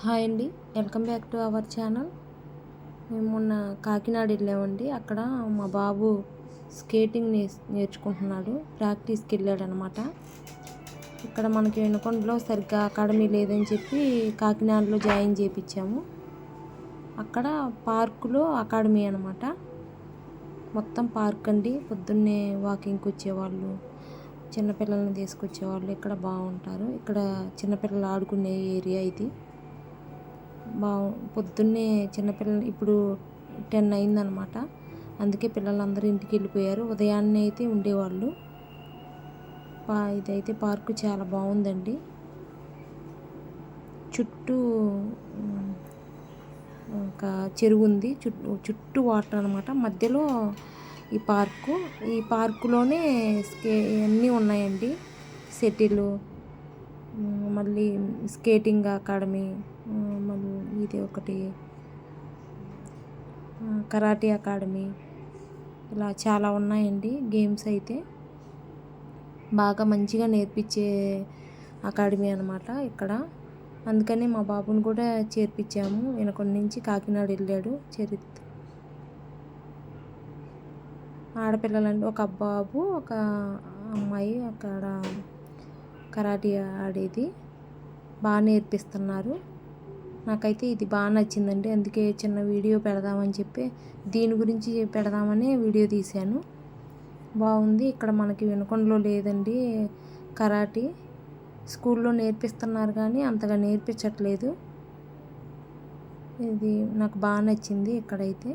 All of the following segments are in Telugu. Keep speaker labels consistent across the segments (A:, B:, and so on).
A: హాయ్ అండి. Welcome back to our channel. మేము మొన్న కాకినాడ వెళ్ళామండి. అక్కడ మా బాబు స్కేటింగ్ నేర్చుకుంటున్నాడు. ప్రాక్టీస్కి వెళ్ళాడు అనమాట ఇక్కడ మనకి వెనుకొండలో సరిగ్గా అకాడమీ లేదని చెప్పి కాకినాడలో జాయిన్ చేయించాము అక్కడ పార్కులో అకాడమీ అనమాట మొత్తం పార్క్ అండి. పొద్దున్నే వాకింగ్కి వచ్చేవాళ్ళు చిన్నపిల్లల్ని తీసుకొచ్చేవాళ్ళు. ఇక్కడ బాగుంటారు. ఇక్కడ చిన్నపిల్లలు ఆడుకునే ఏరియా ఇది. బా పొద్దున్నే చిన్నపిల్లలు ఇప్పుడు టెన్ అయిందనమాట. అందుకే పిల్లలందరూ ఇంటికి వెళ్ళిపోయారు. ఉదయాన్నే అయితే ఉండేవాళ్ళు. పా ఇదైతే పార్కు చాలా బాగుందండి. చుట్టూ ఒక చెరువు ఉంది. చుట్టూ చుట్టూ వాటర్ అనమాట. మధ్యలో ఈ పార్కు ఈ పార్కులోనే స్కే అన్నీ ఉన్నాయండి. సెటిల్ మళ్ళీ స్కేటింగ్ అకాడమీ మళ్ళీ ఇది ఒకటి కరాటే అకాడమీ ఇలా చాలా ఉన్నాయండి గేమ్స్ అయితే. బాగా మంచిగా నేర్పించే అకాడమీ అనమాట ఇక్కడ. అందుకని మా బాబుని కూడా చేర్పించాము. వెనకొండ నుంచి కాకినాడ వెళ్ళాడు చరిత్. ఆడపిల్లలంటే ఒక బాబు ఒక అమ్మాయి అక్కడ కరాటే ఆడేది. బాగా నేర్పిస్తున్నారు. నాకైతే ఇది బాగా నచ్చిందండి. అందుకే చిన్న వీడియో పెడదామని చెప్పి దీని గురించి పెడదామని వీడియో తీశాను. బాగుంది. ఇక్కడ మనకి వినకొండలో లేదండి కరాటీ. స్కూల్లో నేర్పిస్తున్నారు కానీ అంతగా నేర్పించట్లేదు. ఇది నాకు బాగా నచ్చింది ఇక్కడైతే.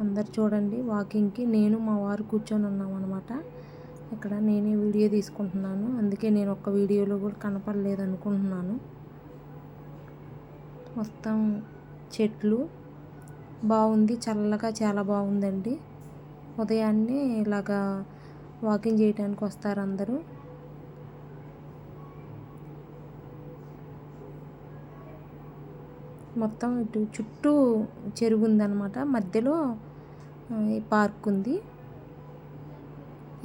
A: అందరు చూడండి వాకింగ్కి. నేను మా వారు కూర్చొని ఉన్నాం అనమాట ఇక్కడ నేనే వీడియో తీసుకుంటున్నాను. అందుకే నేను ఒక్క వీడియోలో కూడా కనపడలేదు అనుకుంటున్నాను మొత్తం చెట్లు బాగుంది చల్లగా చాలా బాగుందండి. ఉదయాన్నే ఇలాగా వాకింగ్ చేయడానికి వస్తారు అందరూ. మొత్తం ఇటు చుట్టూ చెరువు ఉందన్నమాట. మధ్యలో పార్క్ ఉంది.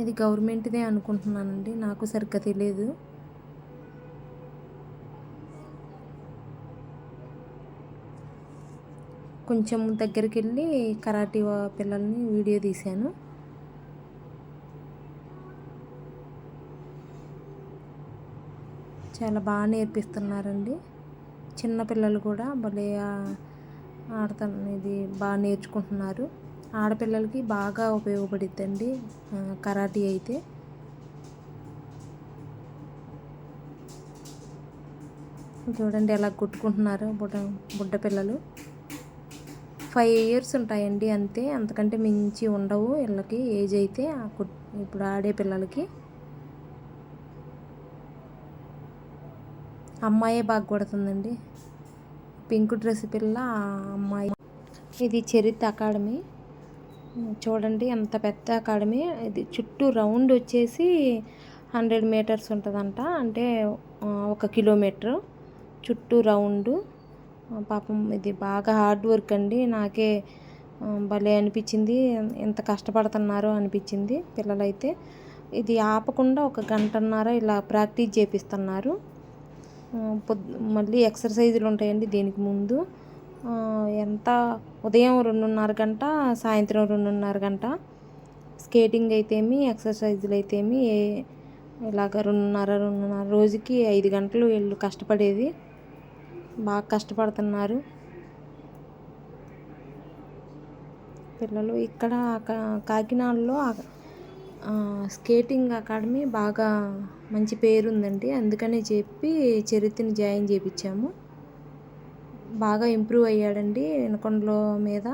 A: ఇది గవర్నమెంట్దే అనుకుంటున్నానండి. నాకు సరిగ్గా తెలియదు కొంచెం దగ్గరికి వెళ్ళి కరాటీ పిల్లల్ని వీడియో తీశాను. చాలా బాగా నేర్పిస్తున్నారండి. చిన్నపిల్లలు కూడా భలే ఆడతాను ఇది బాగా నేర్చుకుంటున్నారు. ఆడపిల్లలకి బాగా ఉపయోగపడిద్దండి కరాటీ అయితే. చూడండి ఎలా కుట్టుకుంటున్నారు బుడ్డ బుడ్డ పిల్లలు. ఫైవ్ ఇయర్స్ ఉంటాయండి అంతే అంతకంటే మించి ఉండవు వీళ్ళకి ఏజ్ అయితే ఇప్పుడు ఆడే పిల్లలకి. అమ్మాయే బాగా కొడుతుందండి. పింక్ డ్రెస్ పిల్ల అమ్మాయి. ఇది చరిత్ర అకాడమీ. చూడండి ఎంత పెద్ద అకాడమీ. ఇది చుట్టూ రౌండ్ వచ్చేసి హండ్రెడ్ మీటర్స్ ఉంటుందంట. అంటే ఒక కిలోమీటర్. చుట్టూ రౌండ్. పాపం ఇది బాగా హార్డ్ వర్క్ అండి. నాకే భలే అనిపించింది. ఎంత కష్టపడుతున్నారో అనిపించింది పిల్లలైతే. ఇది ఆపకుండా ఒక గంటన్నర ఇలా ప్రాక్టీస్ చేపిస్తున్నారు. మళ్ళీ ఎక్సర్సైజులు ఉంటాయండి దీనికి ముందు. ఎంత? ఉదయం రెండున్నర గంట సాయంత్రం రెండున్నర గంట. స్కేటింగ్ అయితేమి ఎక్సర్సైజులు అయితేమి ఇలాగ రెండున్నర రెండున్నర రోజుకి ఐదు గంటలు వీళ్ళు కష్టపడేది. బాగా కష్టపడుతున్నారు. పిల్లలు ఇక్కడ కాకినాడలో స్కేటింగ్ అకాడమీ బాగా మంచి పేరు ఉందండి అందుకని చెప్పి చరిత్రని జాయిన్ చేయించాము బాగా ఇంప్రూవ్ అయ్యాడండి వినకొండలో మీద.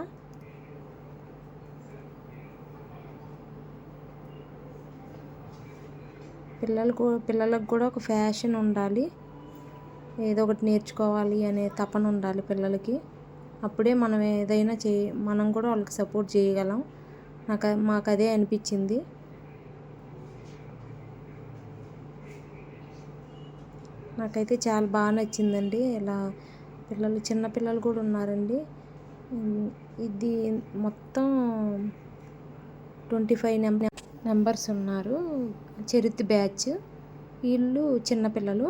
A: పిల్లలకు పిల్లలకు కూడా ఒక ఫ్యాషన్ ఉండాలి. ఏదో ఒకటి నేర్చుకోవాలి అనే తపన ఉండాలి పిల్లలకి. అప్పుడే మనం ఏదైనా చే మనం కూడా వాళ్ళకి సపోర్ట్ చేయగలం. నాకు మాకు అదే అనిపించింది. నాకైతే చాలా బాగా నచ్చిందండి. ఇలా పిల్లలు చిన్నపిల్లలు కూడా ఉన్నారండి. ఇది మొత్తం ట్వంటీ ఫైవ్ నెంబర్ నెంబర్స్ ఉన్నారు. చరిత్ర బ్యాచ్. వీళ్ళు చిన్నపిల్లలు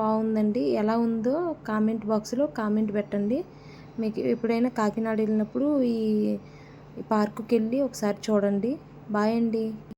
A: బాగుందండి. ఎలా ఉందో కామెంట్ బాక్స్లో కామెంట్ పెట్టండి. మీకు ఎప్పుడైనా కాకినాడ వెళ్ళినప్పుడు ఈ పార్కుకి వెళ్ళి ఒకసారి చూడండి. బాయ్ అండి.